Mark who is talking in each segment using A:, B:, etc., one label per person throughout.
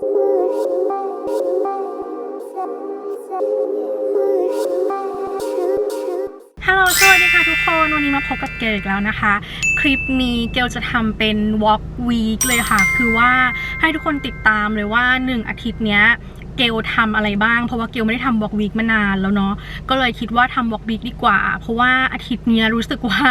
A: ฮัลโหลสวัสดีค่ะทุกคน วันนี้มาพบกับเกลอีกแล้วนะคะ คลิปนี้เกลจะทำเป็น Walk Week เลยค่ะ คือว่าให้ทุกคนติดตามเลยว่า 1 อาทิตย์เนี้ย เกลทำอะไรบ้าง เพราะว่าเกลไม่ได้ทำ Walk Week มานานแล้วเนาะก็เลยคิดว่าทำ Walk Week ดีกว่า เพราะว่าอาทิตย์นี้รู้สึกว่า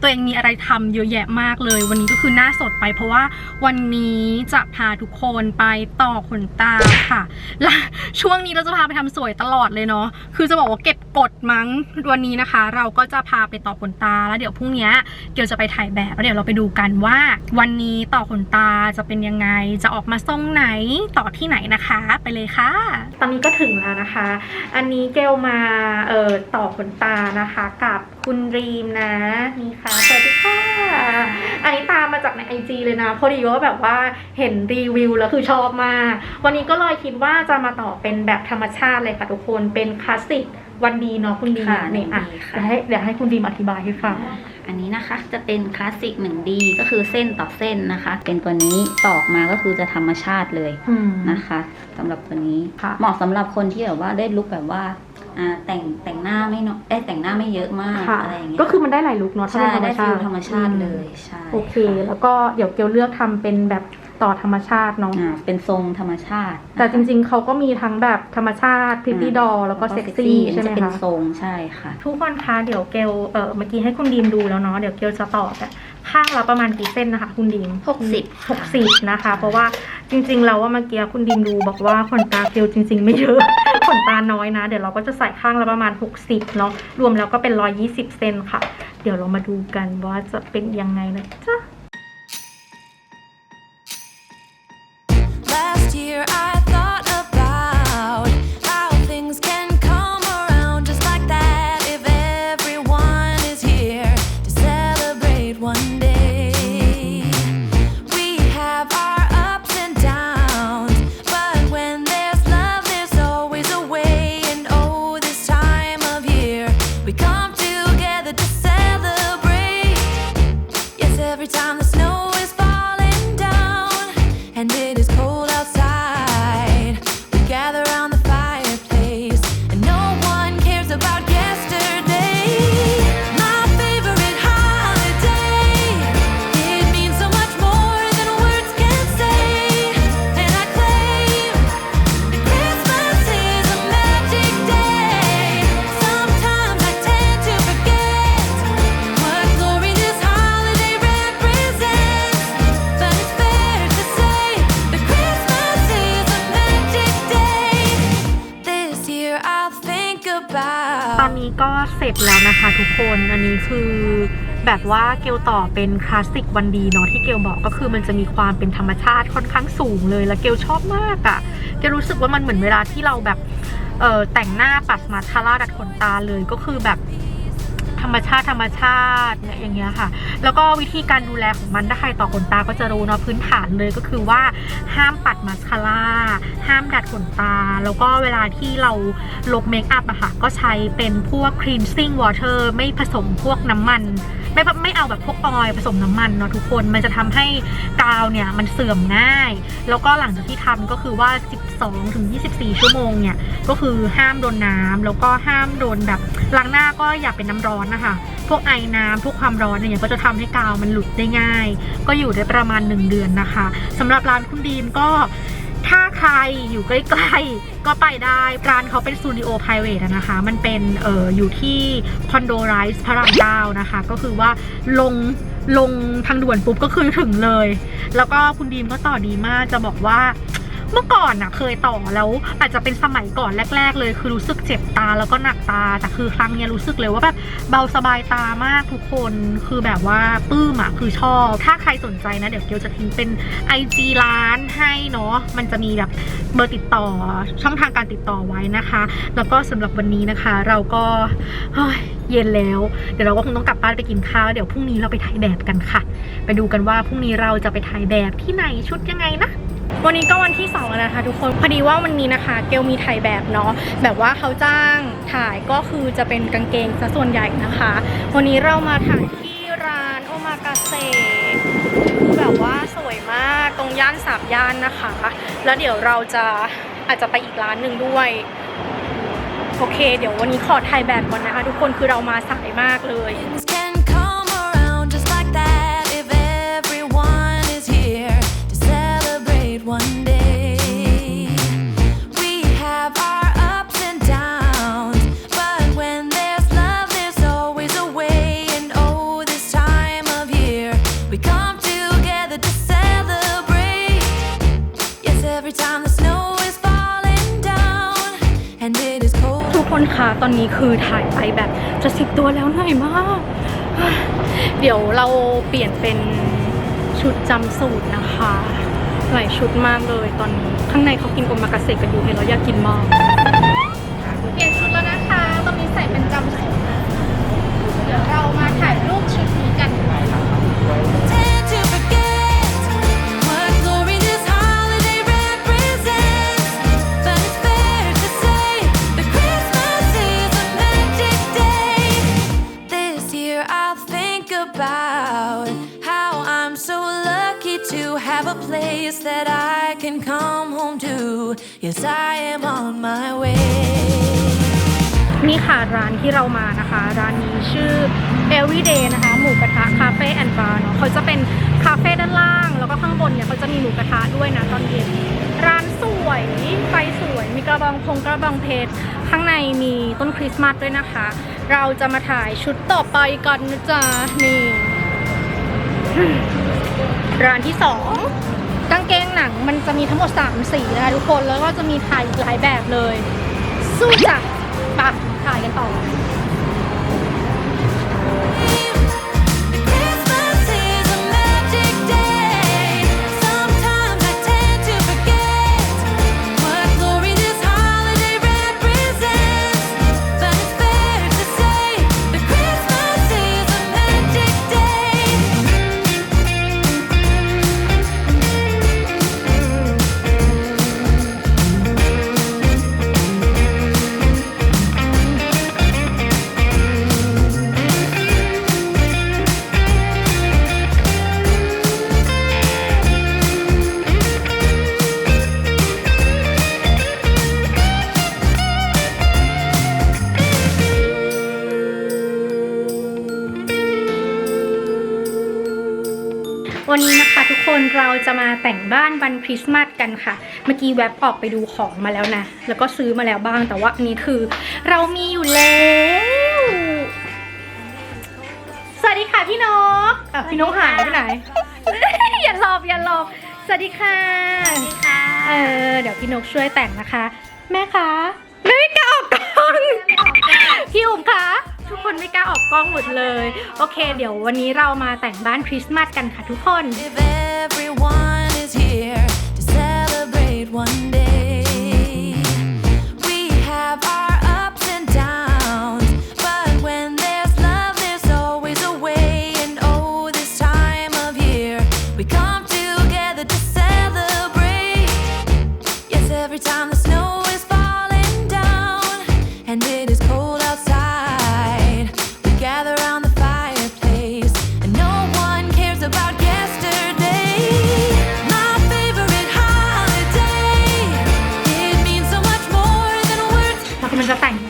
A: ตัวเองมีอะไรทำเยอะแยะมากเลย วันนี้ก็คือหน้าสดไป เพราะว่าวันนี้จะพาทุกคนไปต่อขนตาค่ะและช่วงนี้เราจะพาไปทำสวยตลอดเลยเนาะคือจะบอกว่าเก็บกดมั้งวันนี้นะคะ เราก็จะพาไปต่อขนตาแล้วเดี๋ยวพรุ่งนี้เกียวจะไปถ่ายแบบแล้วเดี๋ยวเราไปดูกันว่าวันนี้ต่อขนตาจะเป็นยังไงจะออกมาทรงไหนต่อที่ไหนนะคะ ไปเลยค่ะตอนนี้ก็ถึงแล้วนะคะ อันนี้เกลมาเอ่อต่อขนตานะคะ กับคุณรีมนะนี่ค่ะสวัสดีค่ะอันนี้ตามมาจากในไอจเลยนะพอดีว่าแบบว่าเห็นรีวิวแล้วคือชอบมากวันนี้ก็เลยคิดว่าจะมาต่อเป็นแบบธรรมชาติเลยค่ะทุกคนเป็นคลาสสิก วันดีเนาะคุณดี
B: ค่ะ
A: เนี่ยอะ
B: วันดีค่ะ
A: เดี๋ยวให้เดี๋ยวให้คุณดีมอธิบายให้ฟัง
B: อันนี้นะคะจะเป็นคลาสสิก 1D ก็คือเส้นต่อเส้นนะคะ เป็นตัวนี้ตอกมาก็คือจะธรรมชาติเลย
A: อืม
B: นะคะสำหรับตัวนี้
A: ค่ะ
B: เหมาะสำหรับคนที่แบบว่าได้ลุคแบบว่าอ่าแต่งแต่งหน้าไม่เนาะได้ยแต่งหน้าไม่เยอะมาก
A: ค่ะ
B: อะไรอย่างเงี้ย
A: ก็คือมันได้หลายลุคเนาะถ้า
B: ใช่
A: เป็นธรรม
B: ได้
A: ชา
B: ฟิล
A: ติ
B: ธรรมชาติเลยใช่
A: โอเค แล้วก็เดี๋ยวเกลเลือกทำเป็นแบบ ต่อธรรมชาติเนาะ
B: อ่าเป็นทรงธรรมชาติ
A: แต่จริงๆ เขาก็มีทั้งแบบธรรมชาติพริตตี้ดอแล้วก็เซ็กซี่ใช่ไหม
B: จะเป็น
A: คะ
B: ทรงใช่ค่ะ
A: ทุกคนคะเดี๋ยวเกลเออเมื่อกี้ให้คุณดีมดูแล้วเนาะเดี๋ยวเกลจะต่อแต่ข้างละประมาณกี่เส้นนะคะ คุณดีม
B: หกสิบ
A: หกสิบนะคะ เพราะว่าจริงๆแล้วว่าเมื่อกี้คุณดีมดูบอกว่าขนตาเกลจริง ๆ ไม่เยอะ ขนตาน้อยนะ เดี๋ยวเราก็จะใส่ข้างละประมาณ 60เนาะรวมแล้วก็เป็น 120เซนค่ะ เดี๋ยวเรามาดูกันว่าจะเป็นยังไงนะจ๊ะ คนอันนี้คือแบบว่าเกลต่อเป็นคลาสสิกวันดีเนาะที่เกลบอกก็คือมันจะมีความเป็นธรรมชาติค่อนข้างสูงเลยแล้วเกลชอบมากอะ่ะเกลรู้สึกว่ามันเหมือนเวลาที่เราแบบเออแต่งหน้าปัดมาทาร่าดัดขนตาเลยก็คือแบบ รรมชาติธรรมชาติเนี่ยอย่างเงี้ยค่ะ แล้วก็วิธีการดูแลของมันถ้าใครต่อขนตาก็จะรู้เนาะพื้นฐานเลยก็คือว่าห้ามปัดมาสคาร่าห้ามดัดขนตา แล้วก็เวลาที่เราลบเมคอัพอะค่ะก็ใช้เป็นพวกครีมซิ่งวอเตอร์ไม่ผสมพวกน้ำมัน ไม่ไม่เอาแบบพวกออยผสมน้ำมันเนาะทุกคนมันจะทำให้กาวเนี่ยมันเสื่อมง่าย แล้วก็หลังจากที่ทำก็คือว่า 12ถึง24 ชั่วโมงเนี่ยก็คือห้ามโดนน้ำแล้วก็ห้ามโดนแบบล้างหน้าก็อย่าเป็นน้ำร้อนนะคะ พวกไอ้น้ำพวกความร้อนเนี่ยก็จะทำให้กาวมันหลุดได้ง่าย ก็อยู่ได้ประมาณ 1 เดือนนะคะสำหรับร้านคุณดีมก็ ถ้าใครอยู่ใกล้ๆ ก็ไปได้ร้านเขาเป็นสตูดิโอไพรเวทนะคะ มันเป็นเอออยู่ที่คอนโดไรส์พระรามเก้านะคะ ก็คือว่าลงลงทางด่วนปุ๊บก็คือถึงเลย แล้วก็คุณดีมก็ต่อดีมากจะบอกว่า เมื่อก่อนน่ะเคยต่อแล้ว อาจจะเป็นสมัยก่อนแรก ๆ เลย คือรู้สึกเจ็บตาแล้วก็หนักตา แต่คือครั้งนี้รู้สึกเลยว่าแบบเบาสบายตามากทุกคน คือแบบว่าปื้มอะคือชอบ ถ้าใครสนใจนะเดี๋ยวเกียวจะทิ้งเป็น IG ร้านให้เนาะ มันจะมีแบบเบอร์ติดต่อช่องทางการติดต่อไว้นะคะ แล้วก็สำหรับวันนี้นะคะ เราก็เย็นแล้ว เดี๋ยวเราก็คงต้องกลับบ้านไปกินข้าวเดี๋ยวพรุ่งนี้เราไปถ่ายแบบกันค่ะ ไปดูกันว่าพรุ่งนี้เราจะไปถ่ายแบบที่ไหนชุดยังไงนะ วันนี้ก็วันที่2แล้วนะคะ ทุกคนพอดีว่าวันนี้นะคะ เกลมีถ่ายแบบเนาะแบบว่าเขาจ้างถ่ายก็คือจะเป็นกางเกงซะส่วนใหญ่นะคะ วันนี้เรามาถ่ายที่ร้านโอมากาเซคือแบบว่าสวยมากตรงย่านสามย่านนะคะ แล้วเดี๋ยวเราจะอาจจะไปอีกร้านหนึ่งด้วยโอเค เดี๋ยววันนี้ขอถ่ายแบบก่อนนะคะ ทุกคนคือเรามาสายมากเลย คนคะตอนนี้คือถ่ายไปแบบจะสิบตัวแล้วเหนื่อยมาก เดี๋ยวเราเปลี่ยนเป็นชุดจำสูตรนะคะ หลายชุดมากเลยตอนนี้ข้างในเขากินโอมากาเสะกันอยู่เห็นแล้วอยากกินมากเปลี่ยนชุดแล้วนะคะ ตอนนี้ใส่เป็นจำสูตรเดี๋ยวเรามาถ่ายรูปชุด
C: place that I can come home to. Yes, I am on my way.
A: นี่ค่ะร้านที่เรามานะคะ ร้านนี้ชื่อ Everyday นะคะ หมูกระทะคาเฟ่แอนด์บาร์เนาะเขาจะเป็นคาเฟ่ด้านล่าง แล้วก็ข้างบนเนี่ยเขาจะมีหมูกระทะด้วยนะตอนเย็นร้านสวยไฟสวย มีกระบองพงกระบองเพชรข้างในมีต้นคริสต์มาสด้วยนะคะ เราจะมาถ่ายชุดต่อไปกันนะจ๊ะนี่ร้านที่สอง กางเกงหนังมันจะมีทั้งหมด 3 สีนะคะทุกคนแล้วก็จะมีถ่ายหลายแบบเลย สู้จ้ะปะถ่ายกันต่อ จะมาแต่งบ้านวันคริสต์มาสกันค่ะ เมื่อกี้แวบออกไปดูของมาแล้วนะ แล้วก็ซื้อมาแล้วบ้างแต่ว่าอันนี้คือ เรามีอยู่แล้ว สวัสดีค่ะพี่นกอะพี่นกหายไปไหน อย่าหลบอย่าหลบสวัสดีค่ะ
B: สวัสดีค่ะ
A: เออเดี๋ยวพี่นกช่วยแต่งนะคะ แม่คะแม่ไม่กล้าออกกล้องพี่อุ๋มคะ ทุกคนไม่กล้าออกกล้องหมดเลย โอเค เดี๋ยววันนี้เรามาแต่งบ้านคริสต์มาสกันค่ะทุกคน
C: If everyone is here to celebrate one day, we have our ups and downs, but when there's love, there's always a way. And oh, this time of year, we come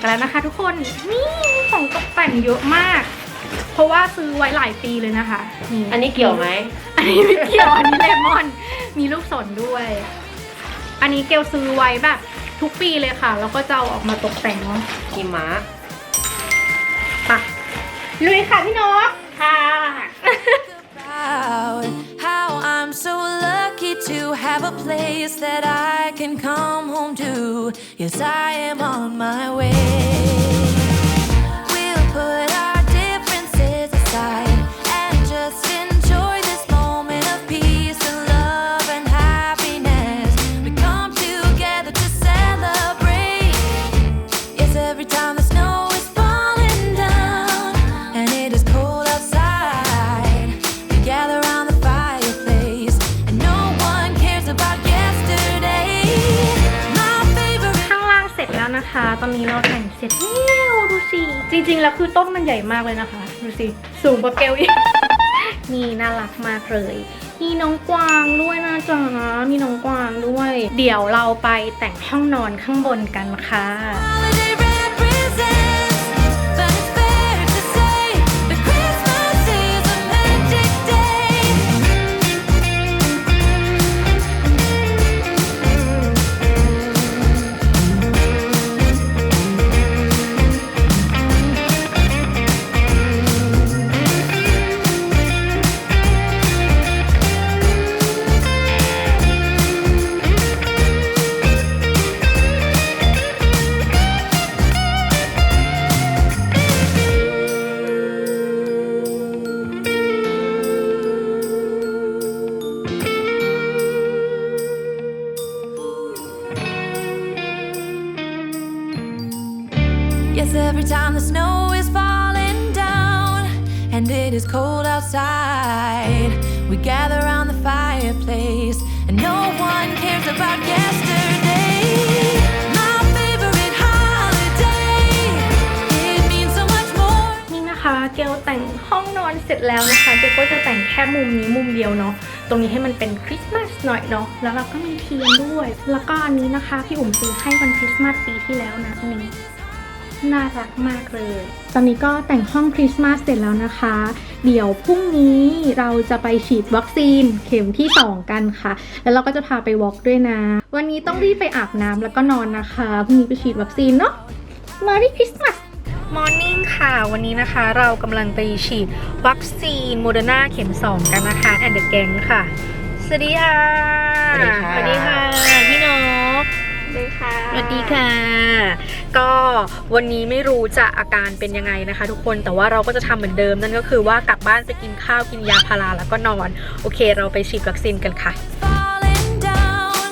A: กันแล้วนะคะทุกคน นี่มีของตกแต่งเยอะมาก เพราะว่าซื้อไว้หลายปีเลยนะคะนี่
D: อันนี้เกี่ยวไหม
A: อันนี้ไม่เกี่ยวอันนี้เลมอน มีลูกศรด้วย อันนี้เกลซื้อไว้แบบทุกปีเลยค่ะ แล้วก็จะเอาออกมาตกแต่งเนาะ
D: หิมะ
A: ไปะลุยค่ะพี่นกค่ะ
C: how I'm so lucky to have a place that I can come home to. Yes, I am on my way. We'll put our differences aside and just enjoy
A: อนนี้เราแต่งเสร็จแล้วดูสิ จริง ๆ แล้วคือต้นมันใหญ่มากเลยนะคะ ดูสิ สูงกว่าเกลอีก นี่น่ารักมากเลยมีน้องกวางด้วยนะจ๊ะมีน้องกวางด้วย เดี๋ยวเราไปแต่งห้องนอนข้างบนกันค่ะ
C: every time the snow is falling down and it is cold outside, we gather around the fireplace and no one cares about yesterday. My favorite holiday, it means so much more.
A: นี่นะคะเกลแต่งห้องนอนเสร็จแล้วนะคะเกลก็จะแต่งแค่มุมนี้มุมเดียวเนาะตรงนี้ให้มันเป็นคริสต์มาสหน่อยเนาะแล้วเราก็มีเทียนด้วย แล้วก็อันนี้นะคะพี่อุ๋มซื้อให้วันคริสต์มาสปีที่แล้วนะอันนี้ น่ารักมากเลย ตอนนี้ก็แต่งห้องคริสต์มาสเสร็จแล้วนะคะ เดี๋ยวพรุ่งนี้เราจะไปฉีดวัคซีนเข็มที่ 2 กันค่ะ แล้วเราก็จะพาไปวอล์กด้วยนะ วันนี้ต้องรีบไปอาบน้ำแล้วก็นอนนะคะ พรุ่งนี้ไปฉีดวัคซีนเนาะ Merry Christmas มอร์นิ่งค่ะ วันนี้นะคะเรากำลังไปฉีดวัคซีนโมเดอร์นาเข็ม 2 กันนะคะแอนเดอร์แกงค่ะ สวัสดีค่ะ
D: สวัสดีค่ะ
A: พี่นก
D: สวัสดีค่ะ
A: สวัสดีค่ะ ก็วันนี้ไม่รู้จะอาการเป็นยังไงนะคะ ทุกคนแต่ว่าเราก็จะทำเหมือนเดิม นั่นก็คือว่ากลับบ้านไปกินข้าวกินยาพาราแล้วก็นอน โอเค เราไปฉีดวัคซีนกันค่ะ
C: falling down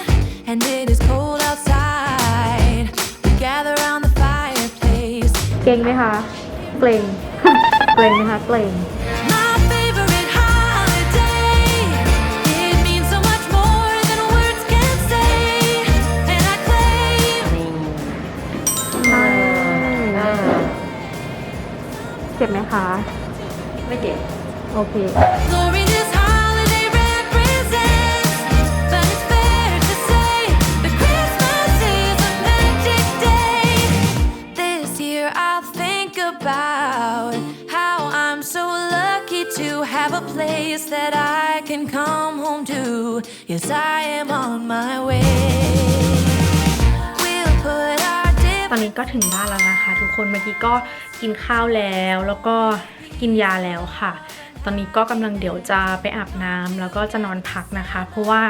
C: and it is cold outside. We gather around the fireplace.
A: เกรงไหมคะ เกรงเกรงไหมคะ เกรง เจ็บไหมคะ
B: ไม่เจ็บ
A: โอเค
C: glory this holiday represents. But it's fair to say that Christmas is a magic day. This year I'll think about how I'm so lucky to have a place that I can come home to. Yes, I am on my way. We'll put our
A: ตอนนี้ก็ถึงบ้านแล้วนะคะ ทุกคนเมื่อกี้ก็ กินข้าวแล้วแล้วก็กินยาแล้วค่ะ ตอนนี้ก็กำลังเดี๋ยวจะไปอาบน้ำแล้วก็จะนอนพักนะคะ เพราะว่า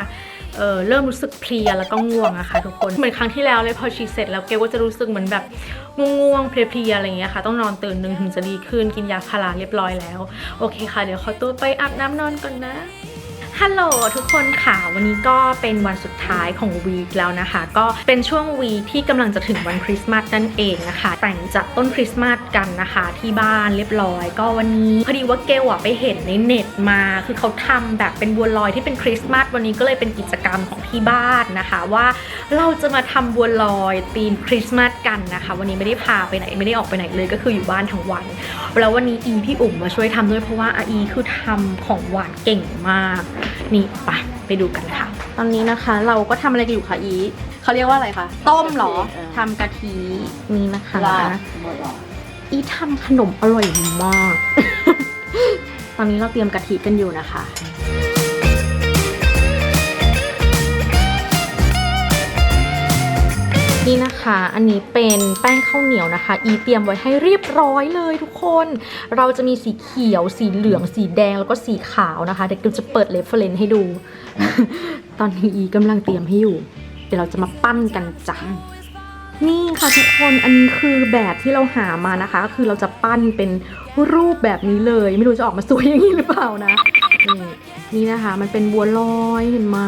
A: เออเริ่มรู้สึกเพลียแล้วก็ง่วงอะค่ะทุกคน เหมือนครั้งที่แล้วเลยพอฉีดเสร็จแล้วเกลก็จะรู้สึกเหมือนแบบง่วงๆเพลียๆอะไรอย่างเงี้ยค่ะ ต้องนอนตื่นหนึ่งถึงจะดีขึ้นกินยาพาราเรียบร้อยแล้ว โอเคค่ะ เดี๋ยวขอตัวไปอาบน้ำนอนก่อนนะ ฮัลโหลทุกคนค่ะ วันนี้ก็เป็นวันสุดท้ายของวีคแล้วนะคะ ก็เป็นช่วงวีคที่กำลังจะถึงวันคริสต์มาสนั่นเองนะคะ แต่งจากต้นคริสต์มาสกันนะคะ ที่บ้านเรียบร้อย ก็วันนี้พอดีว่าเกลอะไปเห็นในเน็ตมา คือเขาทำแบบเป็นบัวลอยที่เป็นคริสต์มาสวันนี้ก็เลยเป็นกิจกรรมของที่บ้านนะคะ ว่าเราจะมาทำบัวลอยธีมคริสต์มาสกันนะคะ วันนี้ไม่ได้พาไปไหนไม่ได้ออกไปไหนเลยก็คืออยู่บ้านทั้งวัน แล้ววันนี้อีพี่อุ๋มมาช่วยทำด้วยเพราะว่าอาอีคือทำของหวานเก่งมากนี่ไปไปดูกันค่ะ ตอนนี้นะคะ เราก็ทำอะไรกันอยู่คะอีเขาเรียกว่าอะไรคะต้มเหรอทำกะทินี่นะคะ
D: ลาบหมดหรอ
A: อีทำขนมอร่อยมาก ตอนนี้เราเตรียมกะทิกันอยู่นะคะ นี่นะคะ อันนี้เป็นแป้งข้าวเหนียวนะคะ อีเตรียมไว้ให้เรียบร้อยเลยทุกคน เราจะมีสีเขียว สีเหลือง สีแดง แล้วก็สีขาวนะคะ เดี๋ยวเราจะเปิดเรฟเฟรนให้ดู ตอนนี้อีกำลังเตรียมให้อยู่ เดี๋ยวเราจะมาปั้นกันจ้ะนี่ค่ะทุกคน อันนี้คือแบบที่เราหามานะคะ คือเราจะปั้นเป็นรูปแบบนี้เลย ไม่รู้จะออกมาสวยอย่างนี้หรือเปล่านะนี่ นี่นะคะ มันเป็นบัวลอยเห็นไหม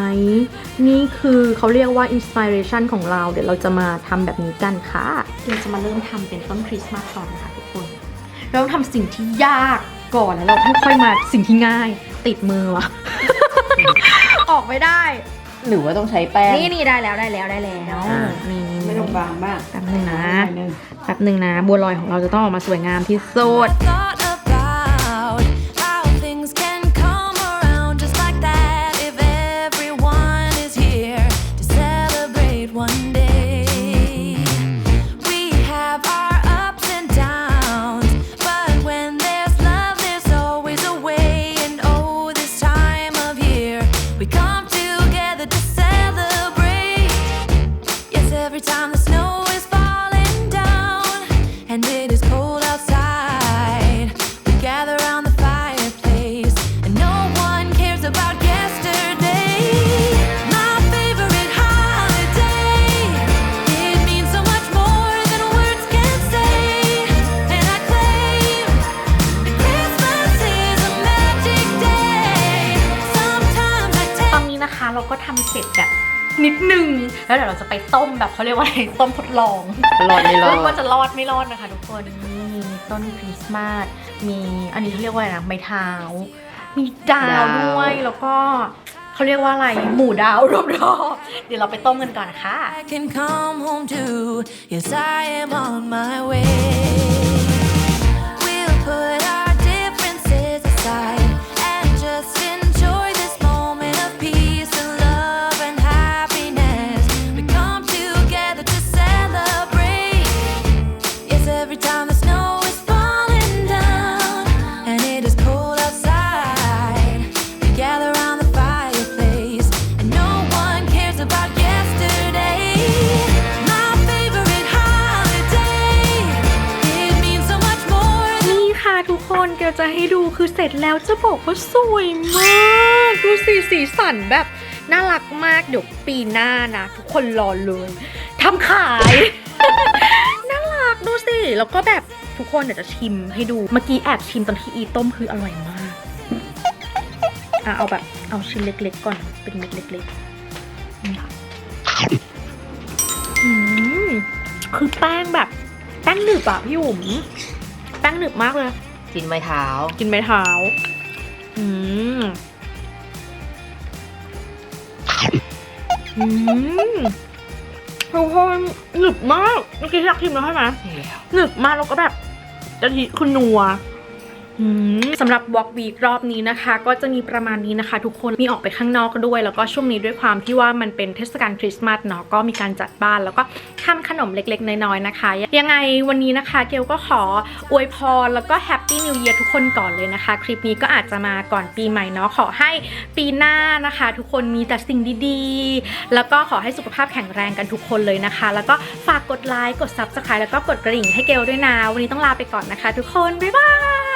A: นี่คือเขาเรียกว่าอินสปิเรชันของเรา เดี๋ยวเราจะมาทำแบบนี้กันค่ะ เราจะมาเริ่มทำเป็นต้นคริสต์มาสก่อนนะคะทุกคน เราต้องทำสิ่งที่ยากก่อนแล้วเราค่อยๆมาสิ่งที่ง่าย ติดมือวะ ออกไม่ได้
D: หรือว่าต้องใช้แป้ง
A: นี่นี่ได้แล้วได้แล้วได้แล้ว
D: อ่า
A: นี่นี่
D: ไม่ต้องบางมาก
A: แป๊บนึงนะ
D: หอยหง
A: แป๊บหนึ่งนะ บัวลอยของเราจะต้องออกมาสวยงามที่สุด
C: thought
A: นิดนึง แล้วเดี๋ยวเราจะไปต้มแบบเขาเรียกว่าอะไรต้มทดลอง
D: รอดไม่รอด
A: ว่าจะรอดไม่รอดนะคะทุกคนนี่มีต้นคริสต์มาสมีอันนี้เขาเรียกว่าอะไรนะไม้เท้า มีดาว
D: ดาว
A: ด้วยแล้วก็เขาเรียกว่าอะไรหมูดาวรอบๆเดี๋ยวเราไปต้มกันก่อนค่ะ
C: I can come home to. Yes, I am on my way. We'll put
A: คือเสร็จแล้วจะบอกว่าสวยมาก ดูสีสีสันแบบน่ารักมาก เดี๋ยวปีหน้านะ ทุกคนรอเลยทำขาย น่ารักดูสิ แล้วก็แบบทุกคนเดี๋ยวจะชิมให้ดู เมื่อกี้แอบชิมตอนที่อีต้มคืออร่อยมาก อะเอาแบบเอาชิ้นเล็ก ๆ ก่อน เป็นเม็ดเล็กๆนี่ค่ะอืมคือแป้งแบบแป้งหนึบอะพี่อุ๋มแป้งหนึบมากเลย
D: กินไม้เท้า
A: กินไม้เท้า อืม อืมทุกคนหนึบมากเมื่อกี้ที่รักชิมแล้วใช่ไหมหนึบมากแล้วก็แบบกะทิคือนัวอืม สำหรับ Walk Week รอบนี้นะคะ ก็จะมีประมาณนี้นะคะ ทุกคนมีออกไปข้างนอกด้วย แล้วก็ช่วงนี้ด้วยความที่ว่ามันเป็นเทศกาลคริสต์มาสเนาะก็มีการจัดบ้านแล้วก็ทำขนมเล็กๆ น้อยๆนะคะ ยังไงวันนี้นะคะ เกลก็ขออวยพรแล้วก็แฮปปี้นิว e ย r ทุกคนก่อนเลยนะคะ คลิปนี้ก็อาจจะมาก่อนปีใหม่เนาะขอให้ปีหน้านะคะ ทุกคนมีแต่สิ่งดีๆ แล้วก็ขอให้สุขภาพแข็งแรงกันทุกคนเลยนะคะ แล้วก็ฝากกดไลค์กด Subscribe แล้วก็กดกระดิ่งให้เกลด้วยนะวันนี้ต้องลาไปก่อนนะคะ ทุกคนบ๊ายบาย